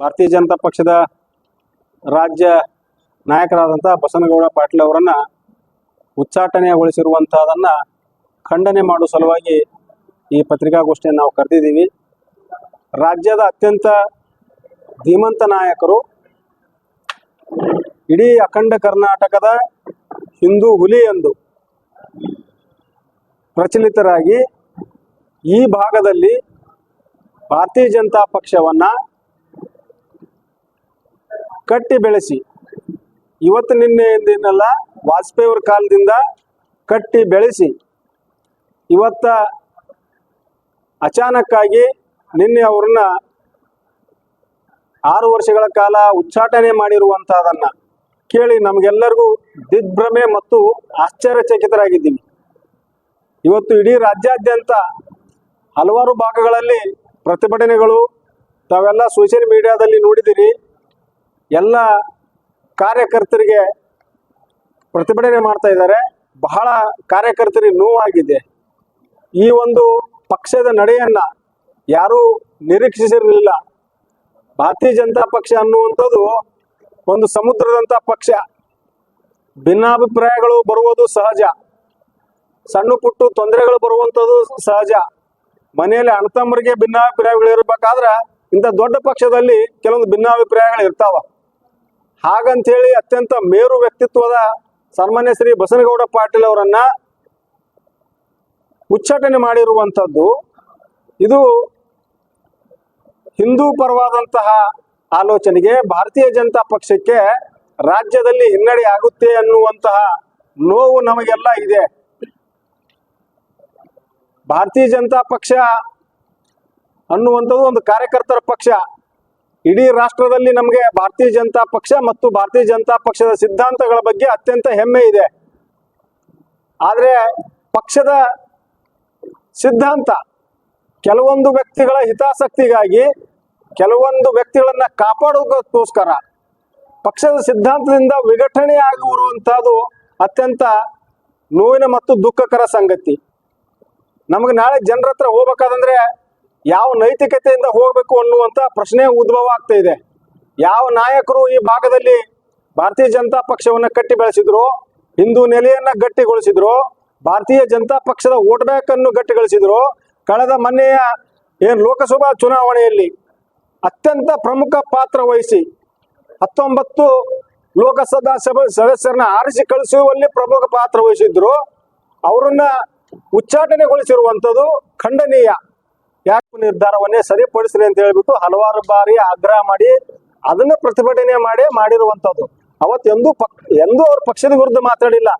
ಭಾರತೀಯ ಜನತಾ ಪಕ್ಷದ ರಾಜ್ಯ ನಾಯಕರಾದಂಥ ಬಸನಗೌಡ ಪಾಟೀಲ್ ಅವರನ್ನು ಉಚ್ಚಾಟನೆಗೊಳಿಸಿರುವಂಥದ್ದನ್ನು ಖಂಡನೆ ಮಾಡುವ ಸಲುವಾಗಿ ಈ ಪತ್ರಿಕಾಗೋಷ್ಠಿಯನ್ನು ನಾವು ಕರೆದಿದ್ದೀವಿ. ರಾಜ್ಯದ ಅತ್ಯಂತ ಧೀಮಂತ ನಾಯಕರು ಇಡೀ ಅಖಂಡ ಕರ್ನಾಟಕದ ಹಿಂದೂ ಹುಲಿ ಎಂದು ಪ್ರಚಲಿತರಾಗಿ ಈ ಭಾಗದಲ್ಲಿ ಭಾರತೀಯ ಜನತಾ ಪಕ್ಷವನ್ನ ಕಟ್ಟಿ ಬೆಳೆಸಿ ಇವತ್ತು ನಿನ್ನೆ ಎಂದಿನಲ್ಲ ವಾಜಪೇಯಿ ಅವ್ರ ಕಾಲದಿಂದ ಕಟ್ಟಿ ಬೆಳೆಸಿ ಇವತ್ತ ಅಚಾನಕ್ಕಾಗಿ ನಿನ್ನೆ ಅವ್ರನ್ನ ಆರು ವರ್ಷಗಳ ಕಾಲ ಉಚ್ಚಾಟನೆ ಮಾಡಿರುವಂತಹದನ್ನ ಕೇಳಿ ನಮಗೆಲ್ಲರಿಗೂ ದಿಗ್ಭ್ರಮೆ ಮತ್ತು ಆಶ್ಚರ್ಯಚಕಿತರಾಗಿದ್ದೀವಿ. ಇವತ್ತು ಇಡೀ ರಾಜ್ಯಾದ್ಯಂತ ಹಲವಾರು ಭಾಗಗಳಲ್ಲಿ ಪ್ರತಿಭಟನೆಗಳು ತಾವೆಲ್ಲ ಸೋಷಿಯಲ್ ಮೀಡಿಯಾದಲ್ಲಿ ನೋಡಿದಿರಿ. ಎಲ್ಲ ಕಾರ್ಯಕರ್ತರಿಗೆ ಪ್ರತಿಭಟನೆ ಮಾಡ್ತಾ ಇದ್ದಾರೆ. ಬಹಳ ಕಾರ್ಯಕರ್ತರಿಗೆ ನೋವಾಗಿದೆ. ಈ ಒಂದು ಪಕ್ಷದ ನಡೆಯನ್ನ ಯಾರೂ ನಿರೀಕ್ಷಿಸಿರಲಿಲ್ಲ. ಭಾರತೀಯ ಜನತಾ ಪಕ್ಷ ಅನ್ನುವಂಥದ್ದು ಒಂದು ಸಮುದ್ರದಂತ ಪಕ್ಷ. ಭಿನ್ನಾಭಿಪ್ರಾಯಗಳು ಬರುವುದು ಸಹಜ. ಸಣ್ಣ ಪುಟ್ಟು ತೊಂದರೆಗಳು ಬರುವಂಥದ್ದು ಸಹಜ. ಮನೆಯಲ್ಲಿ ಅಣ್ಣತಮ್ಮರಿಗೆ ಭಿನ್ನಾಭಿಪ್ರಾಯಗಳು ಇರಬೇಕಾದ್ರೆ ಇಂಥ ದೊಡ್ಡ ಪಕ್ಷದಲ್ಲಿ ಕೆಲವೊಂದು ಭಿನ್ನಾಭಿಪ್ರಾಯಗಳು ಇರ್ತಾವ. ಹಾಗಂತೇಳಿ ಅತ್ಯಂತ ಮೇರು ವ್ಯಕ್ತಿತ್ವದ ಸನ್ಮಾನ್ಯ ಶ್ರೀ ಬಸನಗೌಡ ಪಾಟೀಲ್ ಅವರನ್ನ ಉಚ್ಚಾಟನೆ ಮಾಡಿರುವಂಥದ್ದು. ಇದು ಹಿಂದೂ ಪರವಾದಂತಹ ಆಲೋಚನೆಗೆ ಭಾರತೀಯ ಜನತಾ ಪಕ್ಷಕ್ಕೆ ರಾಜ್ಯದಲ್ಲಿ ಹಿನ್ನಡೆ ಆಗುತ್ತೆ ಅನ್ನುವಂತಹ ನೋವು ನಮಗೆಲ್ಲ ಇದೆ. ಭಾರತೀಯ ಜನತಾ ಪಕ್ಷ ಅನ್ನುವಂಥದ್ದು ಒಂದು ಕಾರ್ಯಕರ್ತರ ಪಕ್ಷ. ಇಡೀ ರಾಷ್ಟ್ರದಲ್ಲಿ ನಮಗೆ ಭಾರತೀಯ ಜನತಾ ಪಕ್ಷ ಮತ್ತು ಭಾರತೀಯ ಜನತಾ ಪಕ್ಷದ ಸಿದ್ಧಾಂತಗಳ ಬಗ್ಗೆ ಅತ್ಯಂತ ಹೆಮ್ಮೆ ಇದೆ. ಆದರೆ ಪಕ್ಷದ ಸಿದ್ಧಾಂತ ಕೆಲವೊಂದು ವ್ಯಕ್ತಿಗಳ ಹಿತಾಸಕ್ತಿಗಾಗಿ ಕೆಲವೊಂದು ವ್ಯಕ್ತಿಗಳನ್ನ ಕಾಪಾಡೋದಕ್ಕೋಸ್ಕರ ಪಕ್ಷದ ಸಿದ್ಧಾಂತದಿಂದ ವಿಘಟನೆ ಆಗಿರುವಂತಹದ್ದು ಅತ್ಯಂತ ನೋವಿನ ಮತ್ತು ದುಃಖಕರ ಸಂಗತಿ. ನಮಗೆ ನಾಳೆ ಜನರ ಹತ್ರ ಹೋಗ್ಬೇಕಾದಂದ್ರೆ ಯಾವ ನೈತಿಕತೆಯಿಂದ ಹೋಗಬೇಕು ಅನ್ನುವಂತ ಪ್ರಶ್ನೆ ಉದ್ಭವ ಆಗ್ತಾ ಇದೆ. ಯಾವ ನಾಯಕರು ಈ ಭಾಗದಲ್ಲಿ ಭಾರತೀಯ ಜನತಾ ಪಕ್ಷವನ್ನ ಕಟ್ಟಿ ಬೆಳೆಸಿದ್ರು, ಹಿಂದೂ ನೆಲೆಯನ್ನ ಗಟ್ಟಿಗೊಳಿಸಿದ್ರು, ಭಾರತೀಯ ಜನತಾ ಪಕ್ಷದ ವೋಟ್ ಬ್ಯಾಂಕ್ ಅನ್ನು ಗಟ್ಟಿಗೊಳಿಸಿದ್ರು, ಕಳೆದ ಮೊನ್ನೆಯ ಏನ್ ಲೋಕಸಭಾ ಚುನಾವಣೆಯಲ್ಲಿ ಅತ್ಯಂತ ಪ್ರಮುಖ ಪಾತ್ರ ವಹಿಸಿ ಹತ್ತೊಂಬತ್ತು ಲೋಕಸಭಾ ಸಭೆ ಸದಸ್ಯರನ್ನ ಆರಿಸಿ ಕಳಿಸುವಲ್ಲಿ ಪ್ರಮುಖ ಪಾತ್ರ ವಹಿಸಿದ್ರು, ಅವರನ್ನ ಉಚ್ಚಾಟನೆಗೊಳಿಸಿರುವಂಥದ್ದು ಖಂಡನೀಯ. ಯಾಕೆ ನಿರ್ಧಾರವನ್ನೇ ಸರಿಪಡಿಸ್ರಿ ಅಂತ ಹೇಳ್ಬಿಟ್ಟು ಹಲವಾರು ಬಾರಿ ಆಗ್ರಹ ಮಾಡಿ ಅದನ್ನ ಪ್ರತಿಭಟನೆ ಮಾಡಿ ಮಾಡಿರುವಂತದ್ದು ಅವತ್ತೆಂದೂ ಪಕ್, ಎಂದೂ ಅವ್ರ ಪಕ್ಷದ ವಿರುದ್ಧ ಮಾತಾಡಿಲ್ಲ.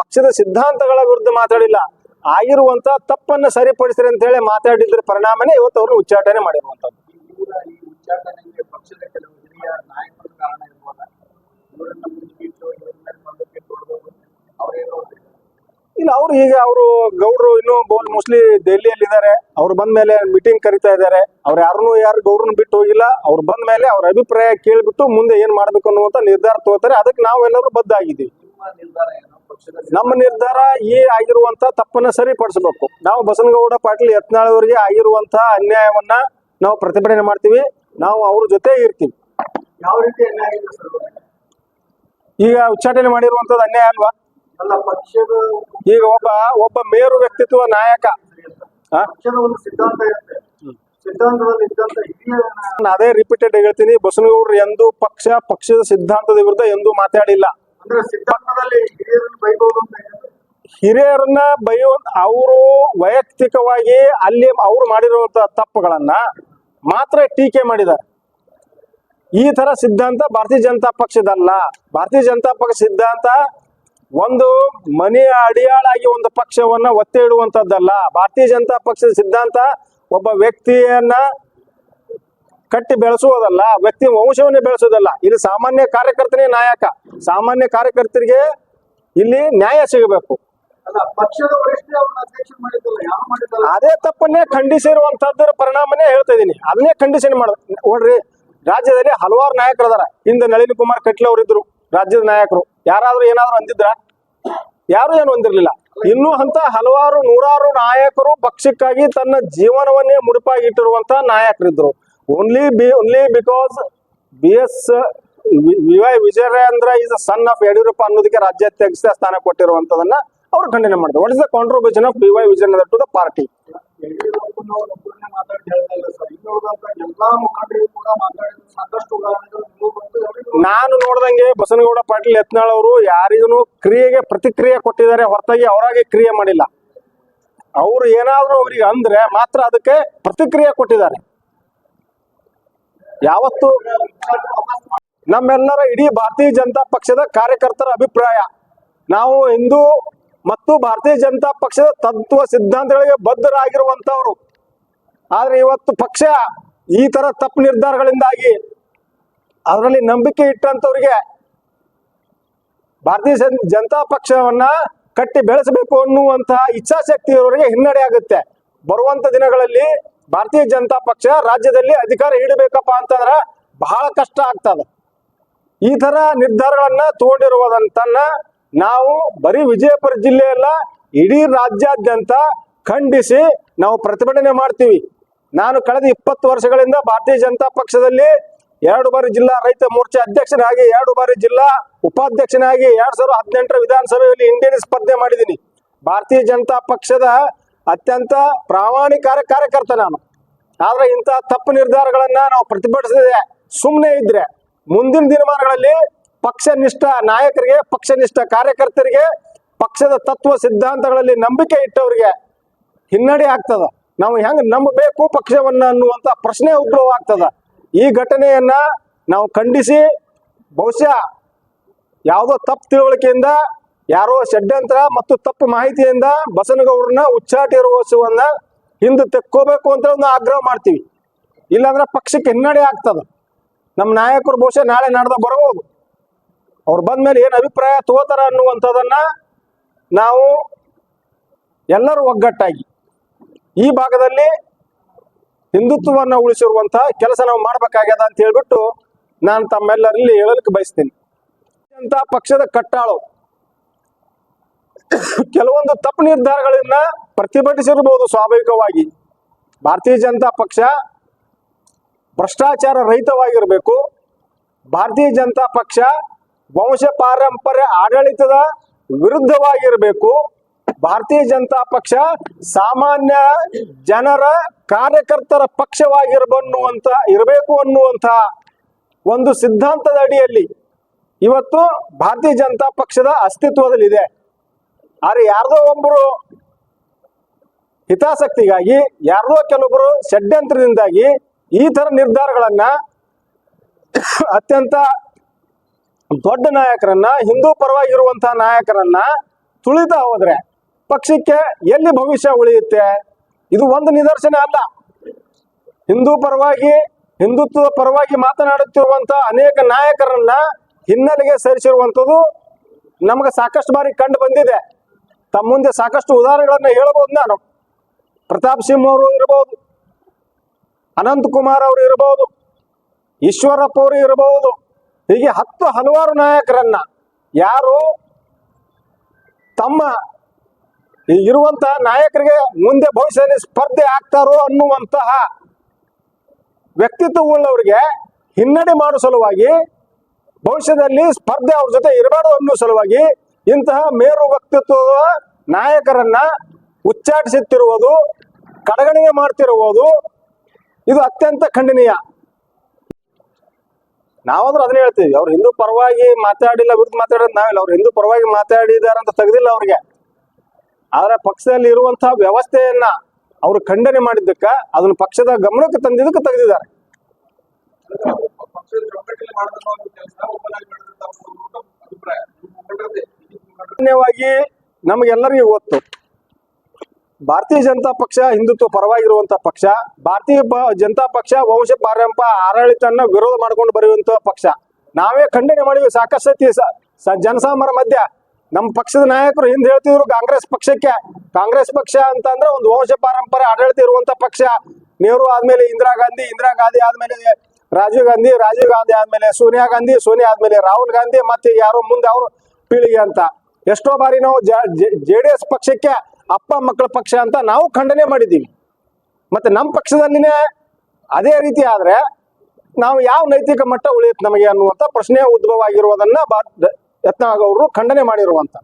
ಪಕ್ಷದ ಸಿದ್ಧಾಂತಗಳ ವಿರುದ್ಧ ಮಾತಾಡಿಲ್ಲ. ಆಗಿರುವಂತ ತಪ್ಪನ್ನ ಸರಿಪಡಿಸ್ರಿ ಅಂತ ಹೇಳಿ ಮಾತಾಡಿದ್ರ ಪರಿಣಾಮನೇ ಇವತ್ತು ಅವರು ಉಚ್ಚಾಟನೆ ಮಾಡಿರುವಂತದ್ದು ಕಾರಣ ಇಲ್ಲ ಅವ್ರು ಈಗ ಅವರು ಗೌಡ್ರು ಇನ್ನೂ ಮೋಸ್ಟ್ಲಿ ದೆಹಲಿಯಲ್ಲಿ ಇದ್ದಾರೆ ಅವ್ರು ಬಂದ ಮೇಲೆ ಮೀಟಿಂಗ್ ಕರಿತಾ ಇದ್ದಾರೆ. ಅವ್ರು ಯಾರನ್ನೂ ಯಾರು ಗೌಡ್ರನ್ನ ಬಿಟ್ಟು ಹೋಗಿಲ್ಲ. ಅವ್ರು ಬಂದ ಮೇಲೆ ಅವ್ರ ಅಭಿಪ್ರಾಯ ಕೇಳಿಬಿಟ್ಟು ಮುಂದೆ ಏನ್ ಮಾಡ್ಬೇಕು ಅನ್ನುವಂತ ನಿರ್ಧಾರ ತಗೋತಾರೆ. ಅದಕ್ಕೆ ನಾವೆಲ್ಲರೂ ಬದ್ಧ ಆಗಿದ್ದೀವಿ ನಿಮ್ಮ ನಿರ್ಧಾರ ಏನು ನಮ್ಮ ನಿರ್ಧಾರ ಈ ಆಗಿರುವಂತ ತಪ್ಪನ್ನ ಸರಿಪಡಿಸಬೇಕು. ನಾವು ಬಸನಗೌಡ ಪಾಟೀಲ್ ಯತ್ನಾಳ್ ಅವರಿಗೆ ಆಗಿರುವಂತ ಅನ್ಯಾಯವನ್ನ ನಾವು ಪ್ರತಿಭಟನೆ ಮಾಡ್ತೀವಿ. ನಾವು ಅವ್ರ ಜೊತೆ ಇರ್ತೀವಿ. ಯಾವ ರೀತಿ ಅನ್ಯಾಯ ಈಗ ಉಚ್ಚಾಟನೆ ಮಾಡಿರುವಂತದ್ದು ಅನ್ಯಾಯ ಅಲ್ವಾ? ಈಗ ಒಬ್ಬ ಒಬ್ಬ ಮೇರು ವ್ಯಕ್ತಿತ್ವ ನಾಯಕ. ಅದೇ ರಿಪೀಟೆಡ್ ಹೇಳ್ತೀನಿ ಬಸನಗೌಡರು ಎಂದು ಪಕ್ಷ ಪಕ್ಷದ ಸಿದ್ಧಾಂತದ ವಿರುದ್ಧ ಎಂದೂ ಮಾತಾಡಿಲ್ಲ. ಹಿರಿಯರನ್ನ ಬೈಯೋ ಅವರು ವೈಯಕ್ತಿಕವಾಗಿ ಅಲ್ಲಿ ಅವರು ಮಾಡಿರುವಂತ ತಪ್ಪುಗಳನ್ನ ಮಾತ್ರ ಟೀಕೆ ಮಾಡಿದ್ದಾರೆ. ಈ ತರ ಸಿದ್ಧಾಂತ ಭಾರತೀಯ ಜನತಾ ಪಕ್ಷದಲ್ಲ. ಭಾರತೀಯ ಜನತಾ ಪಕ್ಷ ಸಿದ್ಧಾಂತ ಒಂದು ಮನೆಯ ಅಡಿಯಾಳಾಗಿ ಒಂದು ಪಕ್ಷವನ್ನ ಒತ್ತೆ ಇಡುವಂತದ್ದಲ್ಲ ಭಾರತೀಯ ಜನತಾ ಪಕ್ಷದ ಸಿದ್ಧಾಂತ ಒಬ್ಬ ವ್ಯಕ್ತಿಯನ್ನ ಕಟ್ಟಿ ಬೆಳೆಸುವುದಲ್ಲ ವ್ಯಕ್ತಿ ವಂಶವನ್ನೇ ಬೆಳೆಸೋದಲ್ಲ. ಇಲ್ಲಿ ಸಾಮಾನ್ಯ ಕಾರ್ಯಕರ್ತನೇ ನಾಯಕ. ಸಾಮಾನ್ಯ ಕಾರ್ಯಕರ್ತರಿಗೆ ಇಲ್ಲಿ ನ್ಯಾಯ ಸಿಗಬೇಕು. ಅದೇ ತಪ್ಪನ್ನೇ ಖಂಡಿಸಿರುವಂತದ್ದರ ಪರಿಣಾಮನೇ ಹೇಳ್ತಾ ಇದೀನಿ ಅದನ್ನೇ ಖಂಡಿಸಿನ ಮಾಡ. ನೋಡ್ರಿ ರಾಜ್ಯದಲ್ಲಿ ಹಲವಾರು ನಾಯಕರು ಅದಾರ. ಹಿಂದೆ ನಳಿನ್ ಕುಮಾರ್ ಕಟ್ಲೆ ಅವರು ಇದ್ರು ರಾಜ್ಯದ ನಾಯಕರು. ಯಾರಾದ್ರೂ ಏನಾದ್ರು ಅಂದಿದ್ರ ಯಾರು ಏನು ಹೊಂದಿರ್ಲಿಲ್ಲ ಇನ್ನು ಅಂತ ಹಲವಾರು ನೂರಾರು ನಾಯಕರು ಪಕ್ಷಕ್ಕಾಗಿ ತನ್ನ ಜೀವನವನ್ನೇ ಮುಡುಪಾಗಿಟ್ಟಿರುವಂತ ನಾಯಕರಿದ್ರು only B only because B S V Y Vijayendra is son of Yediyurappa ಅನ್ನೋದಕ್ಕೆ ರಾಜ್ಯಾಧ್ಯಕ್ಷ ಸ್ಥಾನ ಕೊಟ್ಟಿರುವಂತದನ್ನ ಅವರು ಖಂಡನೆ ಮಾಡಿದ್ರು. What is the contribution of B Y to the party ನಾನು ನೋಡ್ದಂಗೆ ಬಸನಗೌಡ ಪಾಟೀಲ್ ಯತ್ನಾಳ್ ಅವರು ಯಾರಿಗೂ ಕ್ರಿಯೆಗೆ ಪ್ರತಿಕ್ರಿಯೆ ಕೊಟ್ಟಿದ್ದಾರೆ. ಹೊರತಾಗಿ ಅವರಾಗೆ ಕ್ರಿಯೆ ಮಾಡಿಲ್ಲ. ಅವರು ಏನಾದರೂ ಅವರಿಗೆ ಅಂದ್ರೆ ಮಾತ್ರ ಅದಕ್ಕೆ ಪ್ರತಿಕ್ರಿಯೆ ಕೊಟ್ಟಿದ್ದಾರೆ. ಯಾವತ್ತು? ನಮ್ಮೆಲ್ಲರ ಇಡೀ ಭಾರತೀಯ ಜನತಾ ಪಕ್ಷದ ಕಾರ್ಯಕರ್ತರ ಅಭಿಪ್ರಾಯ. ನಾವು ಹಿಂದೂ ಮತ್ತು ಭಾರತೀಯ ಜನತಾ ಪಕ್ಷದ ತತ್ವ ಸಿದ್ಧಾಂತಗಳಿಗೆ ಬದ್ಧರಾಗಿರುವಂತವರು ಆದ್ರೆ ಇವತ್ತು ಪಕ್ಷ ಈ ತರ ತಪ್ಪು ನಿರ್ಧಾರಗಳಿಂದಾಗಿ ಅದರಲ್ಲಿ ನಂಬಿಕೆ ಇಟ್ಟಂತವ್ರಿಗೆ ಭಾರತೀಯ ಜನ್- ಜನತಾ ಪಕ್ಷವನ್ನ ಕಟ್ಟಿ ಬೆಳೆಸಬೇಕು ಅನ್ನುವಂತಹ ಇಚ್ಛಾಶಕ್ತಿ ಇರೋರಿಗೆ ಹಿನ್ನಡೆ ಆಗುತ್ತೆ. ಬರುವಂತ ದಿನಗಳಲ್ಲಿ ಭಾರತೀಯ ಜನತಾ ಪಕ್ಷ ರಾಜ್ಯದಲ್ಲಿ ಅಧಿಕಾರ ಹಿಡಬೇಕಪ್ಪ ಅಂತಂದ್ರ ಬಹಳ ಕಷ್ಟ ಆಗ್ತದ. ಈ ತರ ನಿರ್ಧಾರಗಳನ್ನ ತಗೊಂಡಿರುವುದಂತನ್ನ ನಾವು ಬರೀ ವಿಜಯಪುರ ಜಿಲ್ಲೆಯಲ್ಲ ಇಡೀ ರಾಜ್ಯಾದ್ಯಂತ ಖಂಡಿಸಿ ನಾವು ಪ್ರತಿಭಟನೆ ಮಾಡ್ತೀವಿ. ನಾನು ಕಳೆದ ಇಪ್ಪತ್ತು ವರ್ಷಗಳಿಂದ ಭಾರತೀಯ ಜನತಾ ಪಕ್ಷದಲ್ಲಿ ಎರಡು ಬಾರಿ ಜಿಲ್ಲಾ ರೈತ ಮೋರ್ಚಾ ಅಧ್ಯಕ್ಷನಾಗಿ, ಎರಡು ಬಾರಿ ಜಿಲ್ಲಾ ಉಪಾಧ್ಯಕ್ಷನಾಗಿ, ಎರಡ್ ಸಾವಿರದ ಹದಿನೆಂಟರ ವಿಧಾನಸಭೆಯಲ್ಲಿ ಇಂಡಿಯನ್ ಸ್ಪರ್ಧೆ ಮಾಡಿದ್ದೀನಿ. ಭಾರತೀಯ ಜನತಾ ಪಕ್ಷದ ಅತ್ಯಂತ ಪ್ರಾಮಾಣಿಕ ಕಾರ್ಯಕರ್ತ ನಾನು. ಆದ್ರೆ ಇಂತಹ ತಪ್ಪು ನಿರ್ಧಾರಗಳನ್ನ ನಾವು ಪ್ರತಿಭಟಿಸಿದೆ ಸುಮ್ಮನೆ ಇದ್ರೆ, ಮುಂದಿನ ದಿನಮಾನಗಳಲ್ಲಿ ಪಕ್ಷನಿಷ್ಠ ನಾಯಕರಿಗೆ, ಪಕ್ಷನಿಷ್ಠ ಕಾರ್ಯಕರ್ತರಿಗೆ, ಪಕ್ಷದ ತತ್ವ ಸಿದ್ಧಾಂತಗಳಲ್ಲಿ ನಂಬಿಕೆ ಇಟ್ಟವರಿಗೆ ಹಿನ್ನಡೆ ಆಗ್ತದ. ನಾವು ಹೆಂಗ್ ನಂಬಬೇಕು ಪಕ್ಷವನ್ನ ಅನ್ನುವಂತ ಪ್ರಶ್ನೆ ಉದ್ಭವ ಆಗ್ತದ. ಈ ಘಟನೆಯನ್ನ ನಾವು ಖಂಡಿಸಿ, ಬಹುಶಃ ಯಾವುದೋ ತಪ್ಪು ತಿಳುವಳಿಕೆಯಿಂದ, ಯಾರೋ ಷಡ್ಯಂತ್ರ ಮತ್ತು ತಪ್ಪು ಮಾಹಿತಿಯಿಂದ ಬಸನಗೌಡರನ್ನ ಉಚ್ಚಾಟಿರುವವನ್ನ ಹಿಂದೆ ತೆಕ್ಕೋಬೇಕು ಅಂತ ಒಂದು ಆಗ್ರಹ ಮಾಡ್ತೀವಿ. ಇಲ್ಲಾಂದ್ರೆ ಪಕ್ಷಕ್ಕೆ ಹಿನ್ನಡೆ ಆಗ್ತದ. ನಮ್ಮ ನಾಯಕರು ಬಹುಶಃ ನಾಳೆ ನಾಡ್ದ ಬರಬಹುದು. ಅವ್ರು ಬಂದ್ಮೇಲೆ ಏನು ಅಭಿಪ್ರಾಯ ತಗೋತಾರ ಅನ್ನುವಂಥದ್ದನ್ನು ನಾವು ಎಲ್ಲರೂ ಒಗ್ಗಟ್ಟಾಗಿ ಈ ಭಾಗದಲ್ಲಿ ಹಿಂದುತ್ವವನ್ನು ಉಳಿಸಿರುವಂತಹ ಕೆಲಸ ನಾವು ಮಾಡ್ಬೇಕಾಗ್ಯದ ಅಂತ ಹೇಳ್ಬಿಟ್ಟು ನಾನು ತಮ್ಮೆಲ್ಲರಲ್ಲಿ ಹೇಳಲಿಕ್ಕೆ ಬಯಸ್ತೀನಿ. ಅಂತ ಪಕ್ಷದ ಕಟ್ಟಾಳು ಕೆಲವೊಂದು ತಪ್ಪು ನಿರ್ಧಾರಗಳನ್ನ ಪ್ರತಿಭಟಿಸಿರಬಹುದು ಸ್ವಾಭಾವಿಕವಾಗಿ. ಭಾರತೀಯ ಜನತಾ ಪಕ್ಷ ಭ್ರಷ್ಟಾಚಾರ ರಹಿತವಾಗಿರಬೇಕು. ಭಾರತೀಯ ಜನತಾ ಪಕ್ಷ ವಂಶ ಪಾರಂಪರ್ಯ ಆಡಳಿತದ ವಿರುದ್ಧವಾಗಿರಬೇಕು. ಭಾರತೀಯ ಜನತಾ ಪಕ್ಷ ಸಾಮಾನ್ಯ ಜನರ ಕಾರ್ಯಕರ್ತರ ಪಕ್ಷವಾಗಿರಬನ್ನುವಂತ ಇರಬೇಕು ಅನ್ನುವಂತ ಒಂದು ಸಿದ್ಧಾಂತದ ಅಡಿಯಲ್ಲಿ ಇವತ್ತು ಭಾರತೀಯ ಜನತಾ ಪಕ್ಷದ ಅಸ್ತಿತ್ವದಲ್ಲಿದೆ. ಆದರೆ ಯಾರ್ದೋ ಒಬ್ಬರು ಹಿತಾಸಕ್ತಿಗಾಗಿ, ಯಾರ್ದೋ ಕೆಲವೊಬ್ಬರು ಷಡ್ಯಂತ್ರದಿಂದಾಗಿ ಈ ಥರ ನಿರ್ಧಾರಗಳನ್ನ ಅತ್ಯಂತ ದೊಡ್ಡ ನಾಯಕರನ್ನ, ಹಿಂದೂ ಪರವಾಗಿರುವಂತಹ ನಾಯಕರನ್ನ ತುಳಿತಾ ಹೋದ್ರೆ ಪಕ್ಷಕ್ಕೆ ಎಲ್ಲಿ ಭವಿಷ್ಯ ಉಳಿಯುತ್ತೆ? ಇದು ಒಂದು ನಿದರ್ಶನ ಅಲ್ಲ. ಹಿಂದೂ ಪರವಾಗಿ ಹಿಂದುತ್ವದ ಪರವಾಗಿ ಮಾತನಾಡುತ್ತಿರುವಂತ ಅನೇಕ ನಾಯಕರನ್ನ ಹಿನ್ನೆಲೆಗೆ ಸೇರಿಸಿರುವಂಥದ್ದು ನಮಗೆ ಸಾಕಷ್ಟು ಬಾರಿ ಕಂಡು ಬಂದಿದೆ. ತಮ್ಮ ಮುಂದೆ ಸಾಕಷ್ಟು ಉದಾಹರಣೆಗಳನ್ನ ಹೇಳಬಹುದು ನಾನು. ಪ್ರತಾಪ್ ಸಿಂಹ ಅವರು ಇರಬಹುದು ಅನಂತ್ ಕುಮಾರ್ ಅವರು ಇರಬಹುದು ಈಶ್ವರಪ್ಪ ಅವರು ಇರಬಹುದು ಹೀಗೆ ಹತ್ತು ಹಲವಾರು ನಾಯಕರನ್ನ ಯಾರು ತಮ್ಮ ಇರುವಂತ ನಾಯಕರಿಗೆ ಮುಂದೆ ಭವಿಷ್ಯದಲ್ಲಿ ಸ್ಪರ್ಧೆ ಆಗ್ತಾರೋ ಅನ್ನುವಂತಹ ವ್ಯಕ್ತಿತ್ವವುಳ್ಳವರಿಗೆ ಹಿನ್ನಡೆ ಮಾಡೋ ಸಲುವಾಗಿ ಭವಿಷ್ಯದಲ್ಲಿ ಸ್ಪರ್ಧೆ ಅವ್ರ ಜೊತೆ ಇರಬಾರ್ದು ಅನ್ನೋ ಸಲುವಾಗಿ ಇಂತಹ ಮೇರು ವ್ಯಕ್ತಿತ್ವದ ನಾಯಕರನ್ನ ಉಚ್ಚಾಟಿಸುತ್ತಿರುವುದು, ಕಡೆಗಣಿಗೆ ಮಾಡ್ತಿರುವುದು ಇದು ಅತ್ಯಂತ ಖಂಡನೀಯ. ನಾವಂದ್ರೆ ಅದನ್ನ ಹೇಳ್ತೀವಿ. ಅವ್ರು ಹಿಂದೂ ಪರವಾಗಿ ಮಾತಾಡಿಲ್ಲ, ವಿರುದ್ಧ ಮಾತಾಡೋದು ನಾವಿಲ್ಲ. ಅವ್ರು ಹಿಂದೂ ಪರವಾಗಿ ಮಾತಾಡಿದಾರೆ ಅಂತ ತೆಗೆದಿಲ್ಲ ಅವ್ರಿಗೆ. ಆದ್ರೆ ಪಕ್ಷದಲ್ಲಿ ಇರುವಂತಹ ವ್ಯವಸ್ಥೆಯನ್ನ ಅವರು ಖಂಡನೆ ಮಾಡಿದ್ದಕ್ಕ ಅದನ್ನ ಪಕ್ಷದ ಗಮನಕ್ಕೆ ತಂದಿದ್ದಕ್ಕೆ ತೆಗೆದಿದ್ದಾರೆ. ಸಾಮಾನ್ಯವಾಗಿ ನಮಗೆಲ್ಲರಿಗೂ ಗೊತ್ತು. ಭಾರತೀಯ ಜನತಾ ಪಕ್ಷ ಹಿಂದುತ್ವ ಪರವಾಗಿರುವಂತ ಪಕ್ಷ, ಭಾರತೀಯ ಜನತಾ ಪಕ್ಷ ವಂಶ ಪಾರಂಪ ಆಡಳಿತನ ವಿರೋಧ ಮಾಡ್ಕೊಂಡು ಬರೆಯುವಂತ ಪಕ್ಷ. ನಾವೇ ಖಂಡನೆ ಮಾಡಿವಿ ಸಾಕಷ್ಟು ಜನಸಾಮಾನ್ಯರ ಮಧ್ಯ. ನಮ್ಮ ಪಕ್ಷದ ನಾಯಕರು ಹಿಂದೆ ಹೇಳ್ತಿದ್ರು, ಕಾಂಗ್ರೆಸ್ ಪಕ್ಷಕ್ಕೆ. ಕಾಂಗ್ರೆಸ್ ಪಕ್ಷ ಅಂತಂದ್ರೆ ಒಂದು ವಂಶ ಪಾರಂಪರೆ ಆಡಳಿತ ಇರುವಂತ ಪಕ್ಷ. ನೆಹರು ಆದ್ಮೇಲೆ ಇಂದಿರಾ ಗಾಂಧಿ ಇಂದಿರಾ ಗಾಂಧಿ ಆದ್ಮೇಲೆ ರಾಜೀವ್ ಗಾಂಧಿ ರಾಜೀವ್ ಗಾಂಧಿ ಆದ್ಮೇಲೆ ಸೋನಿಯಾ ಗಾಂಧಿ, ಸೋನಿಯಾ ಆದ್ಮೇಲೆ ರಾಹುಲ್ ಗಾಂಧಿ, ಮತ್ತೆ ಯಾರೋ ಮುಂದೆ ಅವರು ಪೀಳಿಗೆ ಅಂತ. ಎಷ್ಟೋ ಬಾರಿ ನಾವು ಜೆ ಡಿ ಎಸ್ ಪಕ್ಷಕ್ಕೆ ಅಪ್ಪ ಮಕ್ಕಳ ಪಕ್ಷ ಅಂತ ನಾವು ಖಂಡನೆ ಮಾಡಿದ್ದೀವಿ. ಮತ್ತೆ ನಮ್ಮ ಪಕ್ಷದಲ್ಲಿನೇ ಅದೇ ರೀತಿ ಆದರೆ ನಾವು ಯಾವ ನೈತಿಕ ಮಟ್ಟ ಉಳಿಯುತ್ತೆ ನಮಗೆ ಅನ್ನುವಂಥ ಪ್ರಶ್ನೆ ಉದ್ಭವ ಆಗಿರುವುದನ್ನ ಬಾ ಯತ್ನಾಳ್ ಅವರು ಖಂಡನೆ ಮಾಡಿರುವಂಥ